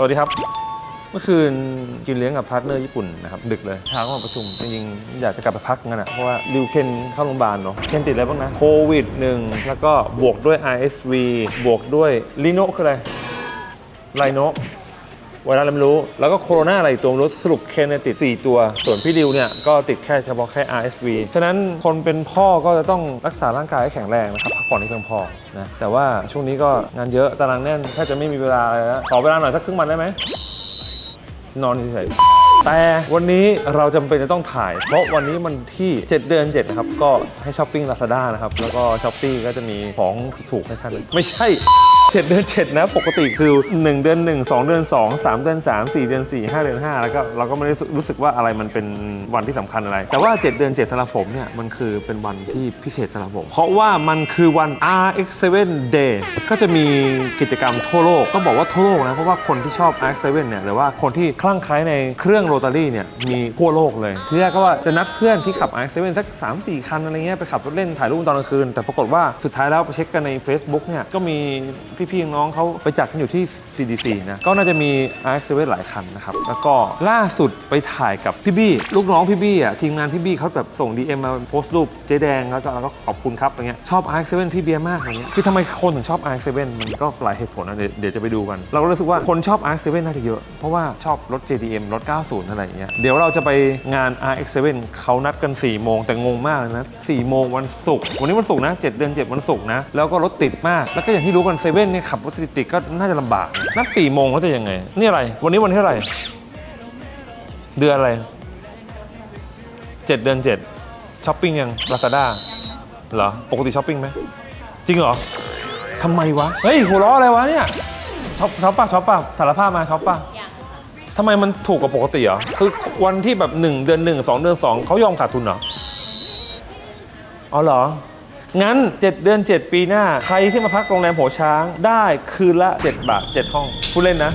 สวัสดีครับ เมื่อคืนกินเลี้ยงกับพาร์ทเนอร์ญี่ปุ่นนะครับ ดึกเลยเช้าก็มาประชุม จริงๆ อยากจะกลับไปพักงั้นอะเพราะว่าริวเคนเข้าโรงพยาบาลเนาะเคนติดอะไรบ้างนะโควิดหนึ่งแล้วก็บวกด้วย RSV บวกด้วยลีโนคืออะไรไลโน ไวรัสอะไรไม่รู้ แล้วก็โคโรนาอะไรอีกตัวรู้สรุปเคนเนี่ยติด 4 ตัว ส่วนพี่ริวเนี่ยก็ติดแค่เฉพาะแค่ RSV ฉะนั้นคนเป็นพ่อก็จะต้องรักษาร่างกายให้แข็งแรงนะครับพักผ่อนให้เพียงพอนะแต่ว่าช่วงนี้ก็งานเยอะตารางแน่นแทบจะไม่มีเวลาเลยแล้วขอเวลาหน่อยสักครึ่งวันได้ไหมนอนเฉยแต่วันนี้เราจำเป็นจะต้องถ่าย เพราะวันนี้มันที่ 7 เดือน7นะครับ ก็ให้ช้อปปิ้ง Lazada นะครับ แล้วก็ช้อปปี้ก็จะมีของถูกให้ท่านไม่ใช่ 7 เดือน 7 นะ ปกติคือ 1 เดือน 1 2 เดือน 2 3 เดือน 3 4 เดือน 4 5 เดือน 5 แล้วก็เราก็ไม่ได้รู้สึกว่าอะไรมันเป็นวันที่สำคัญอะไร แต่ว่า 7 เดือน 7สำหรับผมเนี่ยมันคือเป็นวันที่พิเศษสำหรับผม เพราะว่ามันคือวัน RX7 Day ก็จะมีกิจกรรมทั่วโลกต้องบอกว่าทั่วโลกนะ เพราะว่าคนที่ชอบ RX7 เนี่ยหรือว่าคนที่คลั่งไคล้ในเครื่องโรตารี่เนี่ยมีทั่วโลกเลยที่แรกก็ว่าจะนัดเพื่อนที่ขับ RX7 สัก 3-4 คันอะไรเงี้ยไปขับรถเล่นถ่ายรูปตอนกลางคืน แต่ปรากฏว่าสุดท้ายแล้วไปเช็คกันใน Facebook เนี่ยก็มีพี่ๆน้องเขาไปจัดกันอยู่ที่ CDC นะก็น่าจะมี RX7 หลายคันนะครับแล้วก็ล่าสุดไปถ่ายกับพี่บี้ลูกน้องพี่บี้อะทีมงานพี่บี้เขาแบบส่ง DM มาโพสต์รูปเจ๊แดงแล้วก็แล้วก็ขอบคุณครับอะไรเงี้ยชอบ RX7 พี่เบียร์มากอะไรเงี้ยคือทำไมคนถึงชอบ RX7 มันก็หลายเหตุผลนะเดี๋ยวเดี๋ยวจะไปดูกัน เราก็รู้สึกว่าคนชอบ RX7 น่าจะเยอะเพราะว่าชอบรถ JDM รถ 90 อะไรอย่างเงี้ยเดี๋ยวเราจะไปงาน RX7 เขานัดกัน 4 โมงแต่งงมากเลยนะ4โมงวันศุกร์วันนี้วันศุกร์นะ7เดือน7วันศุกร์นะแล้วก็รถติดมากแล้วก็อย่างที่รู้กันเซเว่นเนี่ยขับรถติดๆก็น่าจะลำบากนัด4โมงเขาจะยังไง นี่อะไร วันนี้วันที่เท่าไหร่ เดือนอะไร7เดือน7ช้อปปิ้งยัง Lazada เหรอ ปกติช้อปปิ้งไหม จริงเหรอทำไมวะ เฮ้ยหัวเราะอะไรวะเนี่ยช็อปช็อปป่ะช็อปป่ะสารภาพมาช็อปป่ะทำไมมันถูกกว่าปกติเหรอ คือวันที่แบบ 1 เดือน 1 2 เดือน 2 เขายอมขาดทุนเหรอ อ๋อเหรอ งั้น 7 เดือน 7 ปีหน้า ใครที่มาพักโรงแรมโหช้างได้คืนละ 7 บาท 7 ห้องผู้เล่นนะ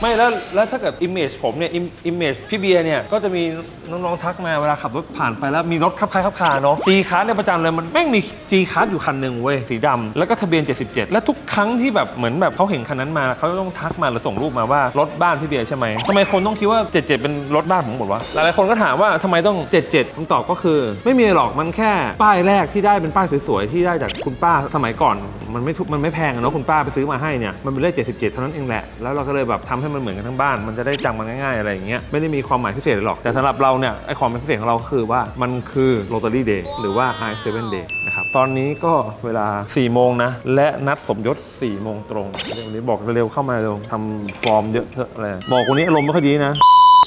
ไม่แล้วแล้วถ้าเกิด image ผมเนี่ย image พี่เบียร์เนี่ยก็จะมีน้องๆทักมาเวลาขับรถผ่านไปแล้วมีรถขับคล้ายขับคาเนาะ G Class เนี่ยประจำเลยมันแม่งมี G Class อยู่คันหนึ่งเว้ยสีดำแล้วก็ทะเบียน 77 และทุกครั้งที่แบบเหมือนแบบเขาเห็นคันนั้นมาเขาต้องทักมาหรือส่งรูปมาว่ารถบ้านพี่เบียร์ใช่ไหมทำไมคนต้องคิดว่า 77 เป็นรถบ้านผมหมดวะหลายๆคนก็ถามว่าทำไมต้อง 77คำตอบก็คือ ไม่มีหรอกมันแค่ป้ายแรกที่ได้เป็นป้ายสวยๆที่ได้จากคุณป้าสมัยก่อน มันไม่ทุกมันไม่แพงอะเนาะคุณป้าไปซื้อมาให้เนี่ยมันเป็นเลข77 เท่านั้นเองแหละแล้วเราก็เลยแบบทำให้มันเหมือนกันทั้งบ้าน มันจะได้จำมันง่ายๆอะไรอย่างเงี้ยไม่ได้มีความหมายพิเศษหรอกแต่สำหรับเราเนี่ยไอความพิเศษของเราคือว่ามันคือโรตารี่เดย์หรือว่า i7 Day นะครับตอนนี้ก็เวลา 4 โมงนะ และนัดสมยศ 4 โมงตรงเร็วนี้บอกเร็วๆเข้ามาเร็วทำฟอร์มเยอะเถอะอะไรบอกวันนี้อารมณ์ไม่ค่อยดีนะ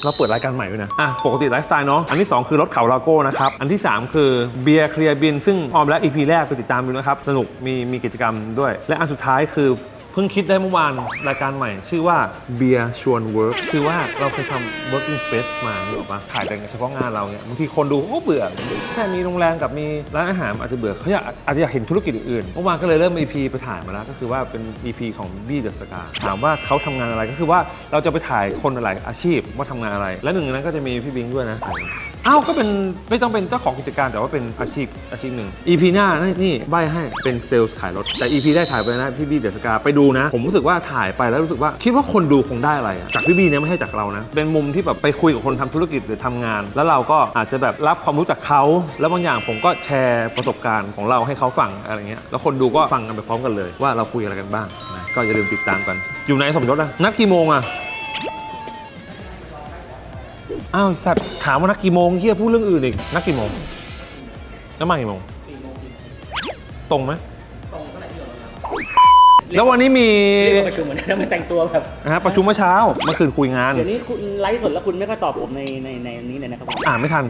เราเปิดรายการใหม่ด้วยนะ อะ ปกติไลฟ์สไตล์เนาะ อันที่ 2 คือรถเขาลาโก้นะครับ อันที่ 3 คือเบียร์เคลียร์บิน ซึ่งออมและ EP แรกไปติดตามดูนะครับ สนุก มีมีกิจกรรมด้วย และอันสุดท้ายคือ เพิ่งคิดได้เมื่อวานรายการใหม่ ชื่อว่าเบียร์ชวนเวิร์กคือว่าเราเคยทำ working space มาหรือเปล่าถ่ายแต่เฉพาะงานเราเนี่ยบางทีคนดูโอ้เบื่อ แค่มีโรงแรมกับมีร้านอาหารอาจจะเบื่อเขาอยากอาจจะอยากเห็นธุรกิจอื่นๆเมื่อวานก็เลยเริ่ม EP ไปถ่ายมาแล้ว ก็คือว่าเป็น EP ของ B The Scar ถามว่าเขาทำงานอะไรก็คือว่าเราจะไปถ่ายคนหลายอาชีพว่าทำงานอะไร และหนึ่งในนั้นก็จะมีพี่บิงด้วยนะอ้าวก็เป็นไม่ต้องเป็นเจ้าของกิจการแต่ว่าเป็นอาชีพอาชีพหนึ่ง EP หน้านี่นี่ใบให้เป็นเซลล์ขายรถแต่ EP ได้ถ่ายไปนะพี่บี้เดอะสกาไปดูนะ ผมรู้สึกว่าถ่ายไปแล้วรู้สึกว่า คิดว่าคนดูคงได้อะไรอะจากพี่บี้เนี่ยไม่ใช่จากเรานะ เป็นมุมที่แบบไปคุยกับคนทำธุรกิจหรือทำงาน แล้วเราก็อาจจะแบบรับความรู้จากเขา แล้วบางอย่างผมก็แชร์ประสบการณ์ของเราให้เขาฟังอะไรเงี้ย แล้วคนดูก็ฟังกันไปพร้อมกันเลย ว่าเราคุยอะไรกันบ้างนะก็อย่าลืมติดตามกัน อยู่ในสมยศนะนัดกี่โมงอะอ้าวสัตว์ถามว่านักกี่โมงเฮียพูดเรื่องอื่นอีกนักกี่โมงแล้วมากี่โมงตรงไหม แล้ววันนี้มีเรียกว่าประชุมเหมือนกันมาแต่งตัวแบบนะฮะประชุมเมื่อเช้าเมื่อคืนคุยงาน เดี๋ยวนี้คุณไลฟ์สดแล้วคุณไม่ค่อยตอบผมในในในนี้เลยนะครับผมอ่านไม่ทัน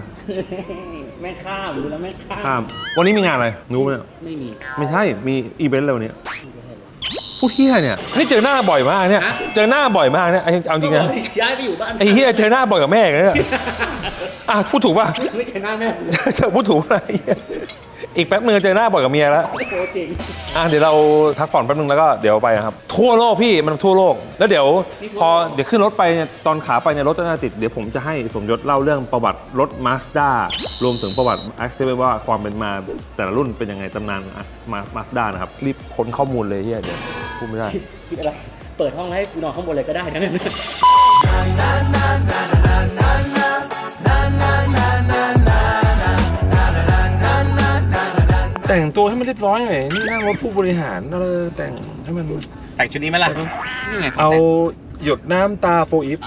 แม่งข้ามดูแล้วแม่งข้ามครับวันนี้มีงานอะไรรู้ไหมเนี่ยไม่มีไม่ใช่มีอีเวนต์อะไรวันนี้พูดเฮียเนี่ยนี่เจอหน้าบ่อยมากเนี่ยฮะเจอหน้าบ่อยมากเนี่ยเอาเอาจริงนะย้ายไปอยู่บ้านไอ้เฮียเจอหน้าบ่อยกับแม่กันเนี่ยอะพูดถูกป่ะไม่เคยหน้าแม่ผมเจอพูดถูกอะไร อีกแป๊บนึงเจอหน้าบ่อยกับเมียแล้วโอ้โหจริงอะเดี๋ยวเราพักผ่อนแป๊บนึงแล้วก็เดี๋ยวไปครับ ทั่วโลกพี่มันทั่วโลก แล้วเดี๋ยว พอเดี๋ยวขึ้นรถไปเนี่ยตอนขาไปเนี่ยรถจะน่าติด เดี๋ยวผมจะให้สมยศเล่าเรื่องประวัติรถมาสด้ารวมถึงประวัติแอคเซว่าความเป็นมาแต่ละรุ่นเป็นยังไงตำนานมามาสด้านะครับรีบค้นข้อมูลเลยเฮียเดี๋ยวพูดไม่ได้คิดอะไรตเปิดห้องให้กูนอนข้างบนเลยก็ได้นะเนี่ย แต่งตัวให้มันเรียบร้อยหน่อยนี่นั่งรถผู้บริหารเราแต่งให้มันแต่งชุดนี้ไหมล่ะนี่ไงเอาหยดน้ำตาโฟอิฟ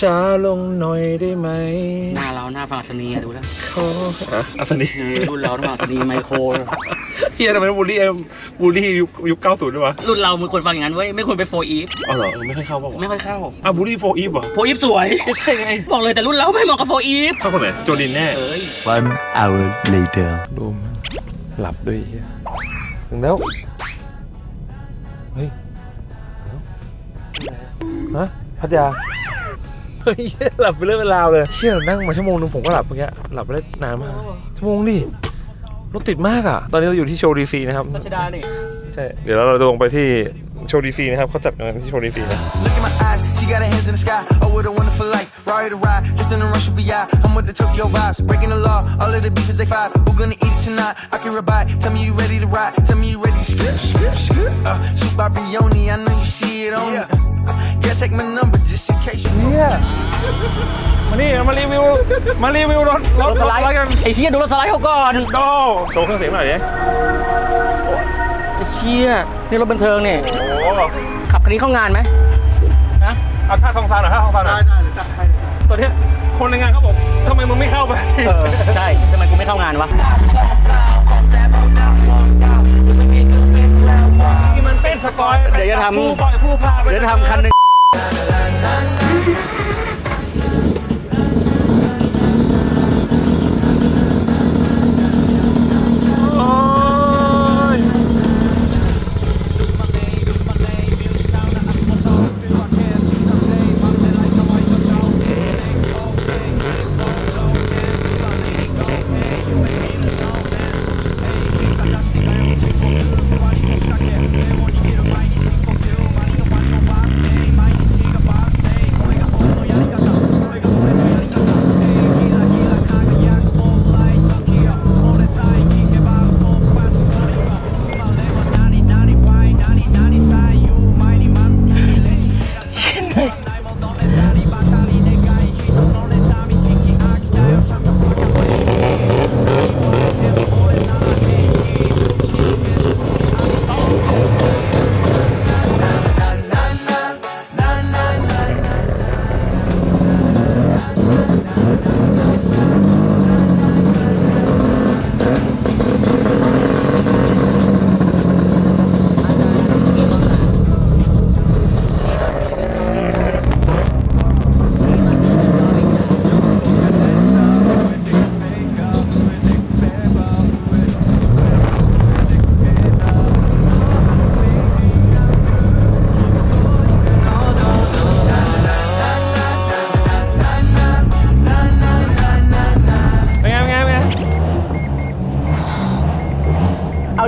ช้าลงหน่อยได้ไหม หน้าเราหน้าฟังสนีอะดูแล้วขออะอัศนีเออรุ่นเราหน้าฟังสนีไมโคร เฮียทำไมบูลลี่เอ็มบูลลี่ยุคยุค90ด้วยวะรุ่นเรามึงควรฟังอย่างนั้นเว้ย ไม่ควรไปโฟอีฟอ๋อเหรอไม่ค่อยเข้าป่าวะไม่ค่อยเข้า อะบูลลี่โฟอีฟเหรอโฟอีฟสวย ไม่ใช่ไง บอกเลยแต่รุ่นเราไม่เหมาะกับโฟอีฟเข้าคนไหนโจดินแน่ เอ้ย One hour later. ดูมันหลับด้วยเฮียถึงแล้ว เฮ้ยฮะพัทยา เฮ้ยหลับไปเรื่อยเป็นราวเลยเชี่ยนั่งมาชั่วโมงนึงผมก็หลับเมื่อกี้หลับไปได้นานมากชั่วโมงดิรถติดมากอะ ตอนนี้เราอยู่ที่โชว์ดีซีนะครับรัชดานี่ใช่ เดี๋ยวเราลงไปที่โชว์ดีซีนะครับเขาจัดงานที่โชว์ดีซีนะ Look at my eyes, she got her hands in the sky. Oh, what a wonderful life. Ride to ride, just in a rush, she'll be out. I'm with the Tokyo vibes, breaking the law. All of the beef is they five. Who gonna eat it tonight? I can ride. Tell me you ready to ride. Tell me you ready to skip, skip, skip. Uh, shoot by Brioni, I know you see it on me. Uh, yeah, take my number just in case you. เนี่ยมานี่มารีวิว มารีวิวรถรรถถสรถไลด์อะไรกันไอ้เหี้ยดูรถสไลด์เขาก่อนโดโชว์เครื่องเสียงหน่อยดิไอ้เหี้ยนี่รถบันเทิงเนี่ยโอ้ขับคันนี้เข้างานไหมนะ เอาท่าทองซานหน่อยท่าทองซานหน่อยได้ได้ตอนเนี้ยคนในงานเขาบอกทำไมมึงไม่เข้าไปเออใช่ทำไมกูไม่เข้างานวะที่มันเป็นสกอยเดี๋ยวจะทำ ผู้ปล่อยผู้พาไป เดี๋ยวจะทำคันหนึง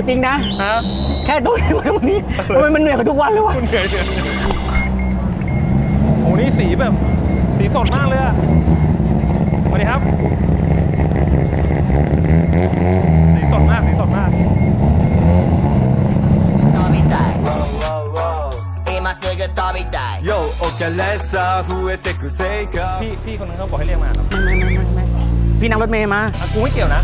เอาจริงนะ ฮะ แค่ตัวนี้วันนี้ทำไมมันเหนื่อยกว่าทุกวันเลยวะ คุณเหนื่อยเหนื่อยโอ้นี่สีแบบ สีสดมากเลยอะสวัสดีครับ สีสดมาก สีสดมาก 飛びたい今すぐ飛びたい Yo, おキャレスター増えてくせいか พี่พี่คนนึงเขาบอกให้เรียกมาครับ ไม่ไม่ไม่ไม่พี่นั่งรถเมย์มา อ่ะกูไม่เกี่ยวนะ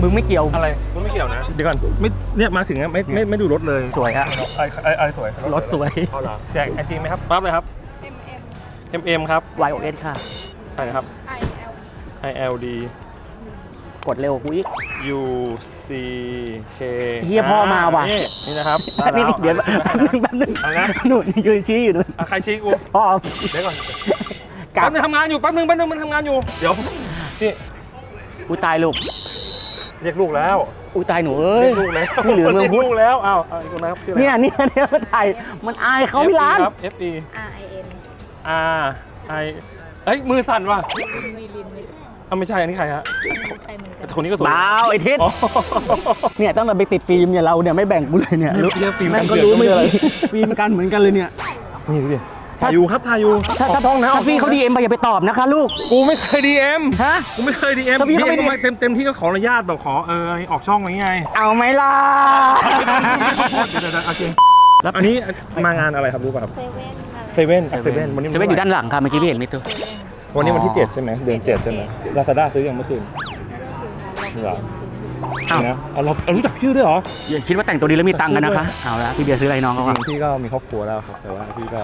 มึงไม่เกี่ยว อะไรกู ไม่เกี่ยวนะเดี๋ยวก่อนไม่เนี่ยมาถึงอะไม่ไม่ไม่ดูรถเลยสวยอะไอ้ไอ้ไอ้สวยรถสวยเอาเหรอแจกไอจีไหมครับปั๊บเลยครับ M M ครับ Y O S ค่ะ อะไรนะครับ I L D กดเร็วกูอีก U C K เหี้ยพ่อมาว่ะ นี่นี่นะครับได้พี่แล้วเดี๋ยวแป๊บนึงแป๊บนึงอะไรนะหนูยืนชี้อยู่นู่นอะใครชี้กูพ่อเดี๋ยวก่อนกลัแป๊บบนึงทำงานอยู่แป๊บนึงแป๊บนึงมันทำงานอยู่ เดี๋ยวพี่กูตายลูกเรียกลูกแล้ว อูตายหนูเอ้ยเรียกลูกแล้วนี่เหลือเมืองพุทธรียกลูกแล้วอ้าวเอาอีกคนนะครับชื่ออะไรเนี่ยเนี่ยเนี่ยมาถ่ายมันอายเขาพี่ร้าน ครับ F E R I N R I เอ้ยมือสั่นว่ะมีลินไม่ใช่อ้าวไม่ใช่อันนี้ใครฮะใช่เหมือนกันแต่คนนี้ก็สวยบ้าวไอ้ทิศ อ๋อ เนี่ยต้องเราไปติดฟิล์มเนี่ยเราเนี่ยไม่แบ่งกูเลยเนี่ยเรียกเรียกฟิล์มแม่งกันก็เดือดรู้ไม่ไม่ดีเป็นไร ฟิล์มกันเหมือนกันเลยเนี่ยนี่ดูดิ ถ่ายอยู่ครับถ่ายอยู่ถ้าถ้าท้องนะพี่เขาดีเอ็มไปอย่าไปตอบนะคะลูก กูไม่เคยดีเอ็มฮะ กูไม่เคยดีเอ็มถ้าพี่ดีเขาเอ็ไม่ม DM เต็มเต็มที่ก็ขออนุญาตแบบขอเออออกช่องอะไรไงเอาไหมล่ะ เดี๋ยวเดี๋ยวเดี๋ยวโอเคแล้วอันนี้มางานอะไรครับรู้ป่ะครับเซเว่นเซเว่นเซเว่นวันนี้เซเว่นอยู่ด้านหลังค่ะเมื่อกี้พี่เห็นมิตรเซเว่นวันนี้วันที่7ใช่ไหมเดือน7ใช่ไหมลาซาด้าซื้อยังเมื่อคืนเราเหรอเรียนซื้ออยู่อ้าว นะเอาเราเอารู้จักชื่อด้วยเหรอ อย่าคิดว่าแต่งตัวดีแล้วมีตังค์กันนะคะ เอาละพี่เบียร์ซื้ออะไรน้องจเขาริอะงๆพี่ก็มีครอบครัวแล้วครับ แต่ว่าพี่ก็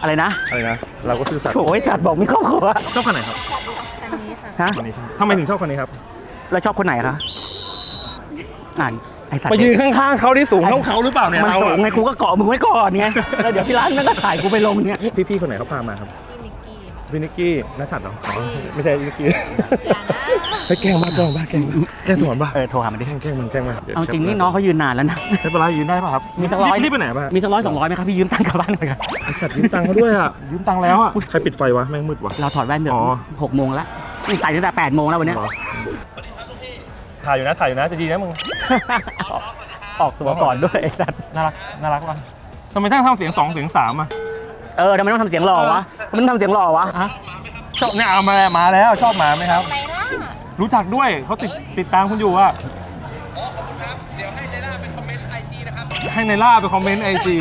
อะไรนะอะไรนะ เราก็ซื่อสัตย์โอ้ยจัดบอกมีครอบครัวชอบคนไหนครับคันนี้ค่ะฮะคนนี้ใช่ไหมทำไมถึงชอบคนนี้ครับ แล้วชอบคนไหนคะอ่านไอ้สัตว์ไปยืนข้างๆเขาที่สูงเท่าเขาหรือเปล่าเนี่ยมันเราสูอะงไงกูก็เกาะมึงไว้ก่อนไง แล้วเดี๋ยวพี่ร้านนั่นก็ถ่ายกูไปลงเนี่ยพี่ๆคนไหนเขาพามาครับ พี่นิกกี้พี่นิกกี้นัชัดเหรออ๋อไม่ใช่นิกกี้อย่านะเฮ้ยแกล้งบ้าแกล้งบ้าแกล้งบ้าแกล้งสวนบ้าเออโทรหามันดิ แกล้งแกล้งมันแกล้งมันเอาจริงนี่น้องเขายืนนานแล้วนะ ไม่เป็นไรยืนได้ป่ะครับมีสักร้อยรีบไปไหนป่ะมีสักร้อยสองร้อยไหมครับพี่ยืมตังค์กลับบ้านหน่อยครับไอสัตว์ยืมตังค์เขาด้วยอะยืมตังค์แล้วอะใครปิดไฟวะแม่งมืดวะเราถอดแว่นเดี๋ยวอ๋อหกโมงแล้วนี่ใส่ตั้งแต่แปดโมงแล้ววันเนี้ยเหรอถ่ายอยู่นะถ่ายอยู่นะจะดีนะมึงออกตัวก่อนด้วยไอ้สัตว์น่ารักน่ารักว่ะทำไมต้องทำเสียงสองเสียงสามอะ เออทำไมต้องทำเสียงหล่อวะทำไมต้องทำเสียงหล่อวะฮะชอบเนี่ยเอามามาแล้วชอบหมาไหมครับ ไปล่ะรู้จักด้วยเขาติดติดตามคุณอยู่อะให้ในล่าไปคอมเมนต์ไอจี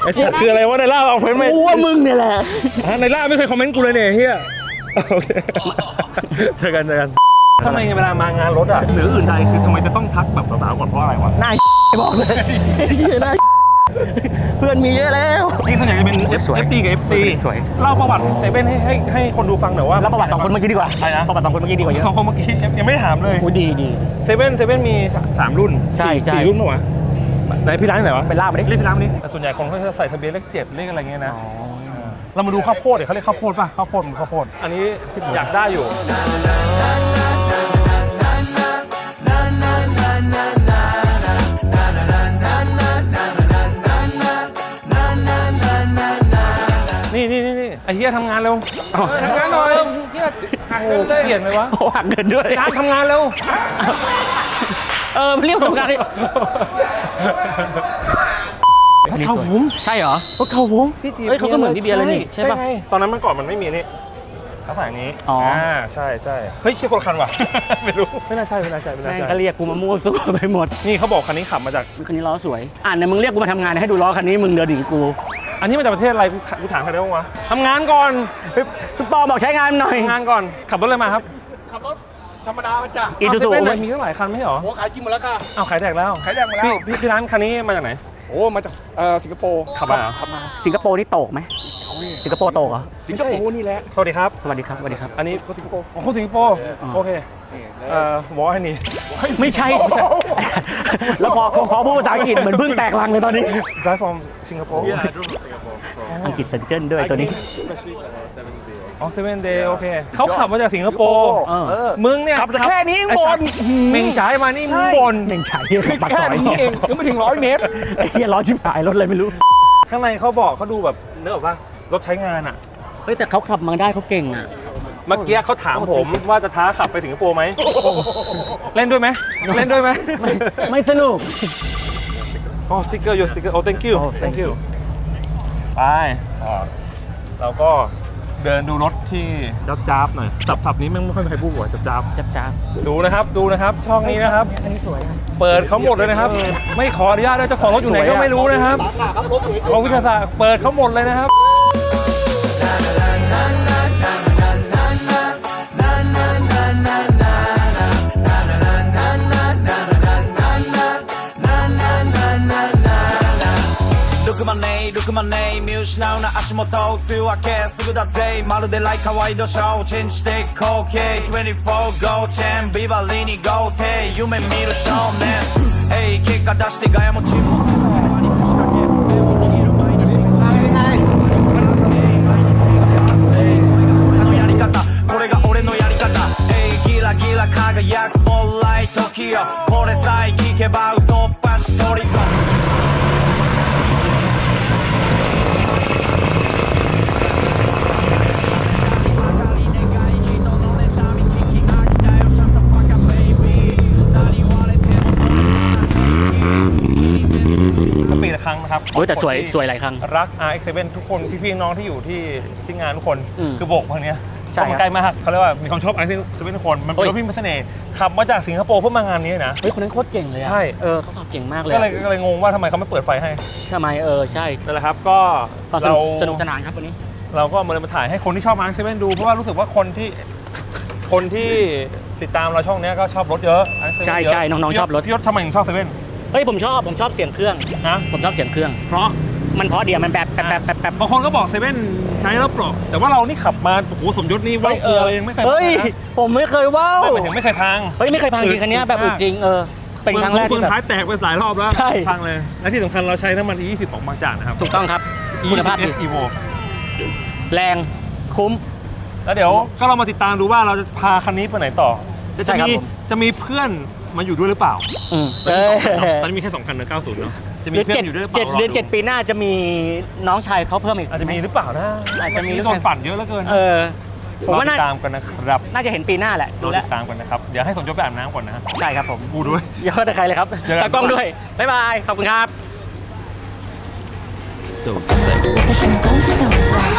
ไอ้สัตว์คืออะไรวะในล่าเอาคอมเมนต์ไม่กูว่ามึงเนี่ยแหละ ฮะในล่าไม่เคยคอมเมนต์กูเลยเนี่ยเฮียโอเคเจอกันเจอกันทำไมเวลามางานรถอะหรืออื่นใดคือทำไมจะต้องทักแบบสาวๆก่อนเพราะอะไรวะ หน้า บอกเลยหน้า เพื่อนมีเยอะแล้ว นี่ส่วนใหญ่จะเป็น F สวย FD กับ FC สวย เล่าประวัติเซเว่นให้ให้ให้คนดูฟังหน่อยว่าแล้วประวัติสองคนเมื่อกี้ดีกว่าอะไรนะประวัติสองคนเมื่อกี้ดีกว่าเยอะสองคนเมื่อกี้ยังไม่ได้ถามเลยโอ้ยดีดี เซเว่นเซเว่นมีสามสามรุ่นใช่สี่ใช่ สี่รุ่นปะวะไหนพี่ร้านไหนวะไปล่ามาดิเรียกพี่ร้านมาดิแต่ส่วนใหญ่คนเขาจะใส่ทะเบียนเลขเจ็ดเลขอะไรเงี้ยนะเรามาดูข้าวโพดเดี๋ยวเขาเรียกข้าวโพดป่ะข้าวโพดมันข้าวโพด อันนี้อยากได้อยู่นี่ อ้เฮียทำงานเร็วเออทำงานหน่อยเฮียช่างเร็วเกลียดไหมวะโอ้หักเงินด้วยร้านทำงานเร็ว เออมันเรียกตรงกันดิรถเขาผมใช่เหรอรถเขาผมที่เฮ้ยเขาก็เหมือนที่เบียร์เลยนี่ใช่ปะไงตอนนั้นมันก่อนมันไม่มีนี่ เขาใส่อันนี้อ๋ออ่ ใช่ใช่เฮ้ยเคียคนละคันว่ะ ไม่รู้ไม่น่าใช่ไม่น่าใช่ไม่น่าแม่งใช่ก็เรียกกูมามั่วซั่วไปหมดนี่เขาบอกคันนี้ขับมาจาก คันนี้ล้อสวย อ่านเนี่ยมึงเรียกกูมาทำงานให้ดูล้อคันนี้มึงเดินหนีกูอันนี้มาจากประเทศอะไรกูกูถามใครได้บ้างวะทำงานก่อนพี่พี่ปอบอกใช้งานหน่อยทำงานก่อนขับรถอะไรมาครับธรรมดามันจ้ะอีทูเาซูเซเว่นเลยมีตั้งหลายคันไม่ใช่เหรอหัวขายจริงหมดแล้วค่ะ เอาขายแดกแล้วขายแดกมาแล้ว พี่พี่ที่ร้านคันนี้มาจากไหน โอ้ มาจากเอ่อสิงคโปร์ขับมาเหรอ ขับมา สิงคโปร์นี่โตกไหม สิงคโปร์โตกเหรอสิงคโปร์นี่แหละ สวัสดีครับ สวัสดีครับ สวัสดีครับ อันนี้คนสิงคโปร์อ๋อคนสิงคโปร์โอเคเอ่อบอกให้นี่ไม่ใช่ แล้วพอพอพูดภาษาอังกฤษเหมือนเพิ่งแตกลังเลยตอนนี้ drive from Singapore อังกฤษเซนเจนด้วยตัวนี้อ๋อเซเว่นเดย์โอเคเขาขับมาจากสิงคโปร์เออมึงเนี่ยขับจากแค่นี้เองไอ้บสันตว์เม่งจ่ายมานี่มึงบนเม่งไฉคือปากแค่ซอยนี้เองยังไม่ถึงร้อยเมตรไอ้เหี้ยล้อชิบหายรถอะไรไม่รู้ ข้างในเขาบอกเขาดูแบบเนื้อออกปะ รถใช้งานอะ เฮ้ยแต่เขาขับมาได้เขาเก่งอะ เมื่อกี้เขาถามผมว่าจะท้าขับไปสิงคโปร์ไหม เล่นด้วยไหม เล่นด้วยไหม ไม่ไม่สนุกอ๋อสติ๊กเกอร์ยูสติ๊กเกอร์โอ้ thank you โอ้ thank you ไปอ่าเราก็เดินดูรถที่จับจับๆหน่อยสับสับๆนี้แม่งไม่ค่อยมีใครพูดหัวจับจับจับจ้าบๆดูนะครับ ดูนะครับ ช่องนี้นะครับ อันนี้สวยอะเปิดเขาหมดเลยนะครับ ไม่ขออนุญาตด้วยเจ้าของรถอยู่ไหนสวยก็อะไม่รู้นะครับสาขาครับรถสวยของวิทยาศาสตร์เปิดเขาหมดเลยนะครับ えルクマえ見失うな足元を梅雨明けすぐだぜまるでライカワイドショーチェンジしていこう系24号チェンビバリーに豪邸夢見る少年。えい結果出してガヤもチーム。輝くスモーライトキヨこれさえ聞けば嘘っぱちトリコ。 ก็ปีละครั้งนะครับโอ้ยแต่สวยสวยหลายครั้งรัก RX7 ทุกคนพี่ๆน้องที่อยู่ที่ที่งานทุกคนอืมคือโบกพันเนี้ยใช่เพราะมันใกล้มากเขาเรียกว่ามีคนชอบไอซ์เซเว่นคนมันเป็นรถที่มีเสน่ห์ขับมาจากสิงคโปร์เพื่อมางานนี้นะ เฮ้ยคนนั้นโคตรเก่งเลยอะใช่ เออเขาขับเก่งมากเลยก็อะเลยก็เลยงงว่าทำไมเขาไม่เปิดไฟให้ทำไมเออใช่นั่นแหละครับก็ก็สเรา กสนุกสนานครับวันนี้ เราก็มาเลยมาถ่ายให้คนที่ชอบมาร์คเซเว่นดู เพราะว่ารู้สึกว่าคนที่คนที่ติดตามเราช่องเนี้ยก็ชอบรถเยอะ Alex Seven ใช่เยะใช่น้องๆชอบรถ พี่ยศทำไมถึงชอบเซเว่น เฮ้ยผมชอบผมชอบเสียงเครื่อง นะผมชอบเสียงเครื่อง เพราะมันเพราะเดียวมันแบบแบบแบบแบบแบบบางคนก็บอกเซเว่นใช้แล้วเปราะแต่ว่าเรานี่ขับมาโอ้โหสมยศนี่ว่าเอออะไรยังไม่เคยเฮ้ยพังนะผมไม่เคยว้าวไม่หมายถึงไม่เคยพังเฮ้ยไม่เคยพังจริงคันเนี้ยแบบอึอึดดมากจริงเออเป็นครั้งแรกเฟืที่องแบบท้ายแตกไปหลายรอบแล้วใช่พังเลยและที่สำคัญเราใช้น้ำมัน E20 ของบางจากนะครับถูกต้องครับคุณภาพดี E20 Evo แรงคุ้ม แล้วเดี๋ยวก็เรามาติดตามดูว่าเราจะพาคันนี้ไปไหนต่อจะใช่ครับมีผมจะมีเพื่อน มาอยู่ด้วยหรือเปล่า อืม ตอนนี้สองคันเนอะตอนนี้มีแค่สองคันเนอะ90เนาะจะมี เดือน เพื่อ เจ็ด นอยู่ด้วยหรือเป เจ็ด ล่าร เดือนเจ็ดปีหน้าจะมีน้องชายเขาเพิ่มอีก อาจจะมีหรือเปล่านะ อาจจะมี โดนปั่นเยอะเหลือเกิน เออผมว่า เร น่า ติดตามกันนะครับ น่าจะเห็นปีหน้าแหละ เรา ดูแล้ว ติดตามกันนะครับ เดี๋ยวให้สมยศไปอาบน้ำก่อนนะฮะ ใช่ครับผม กูด้วย เยอะแต่ใครเลยครับ เจอกัน ตากล้องด้วย บ๊ายบาย ขอบคุณครับ Dose. 私のコンスト